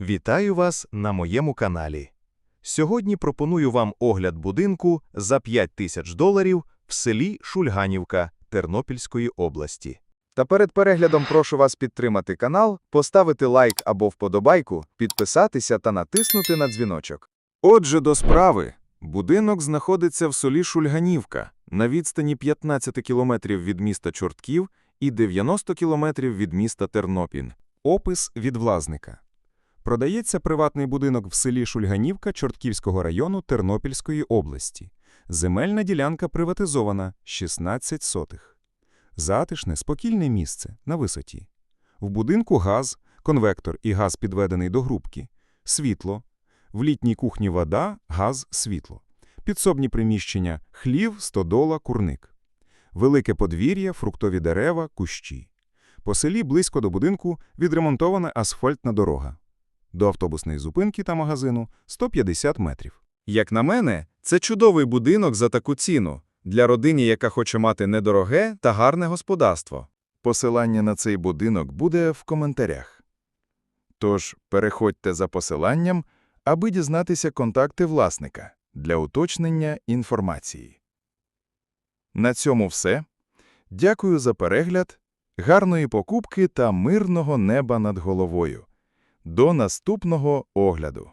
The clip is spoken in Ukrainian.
Вітаю вас на моєму каналі. Сьогодні пропоную вам огляд будинку за 5 тисяч доларів в селі Шульганівка Тернопільської області. Та перед переглядом прошу вас підтримати канал, поставити лайк або вподобайку, підписатися та натиснути на дзвіночок. Отже, до справи. Будинок знаходиться в селі Шульганівка на відстані 15 кілометрів від міста Чортків і 90 кілометрів від міста Тернопіль. Опис від власника. Продається приватний будинок в селі Шульганівка Чортківського району Тернопільської області. Земельна ділянка приватизована 16 сотих. Затишне, спокійне місце на висоті. В будинку газ, конвектор і газ підведений до грубки, світло, в літній кухні вода, газ, світло. Підсобні приміщення – хлів, стодола, курник. Велике подвір'я, фруктові дерева, кущі. По селі близько до будинку відремонтована асфальтна дорога. До автобусної зупинки та магазину – 150 метрів. Як на мене, це чудовий будинок за таку ціну для родини, яка хоче мати недороге та гарне господарство. Посилання на цей будинок буде в коментарях. Тож переходьте за посиланням, аби дізнатися контакти власника для уточнення інформації. На цьому все. Дякую за перегляд, гарної покупки та мирного неба над головою. До наступного огляду.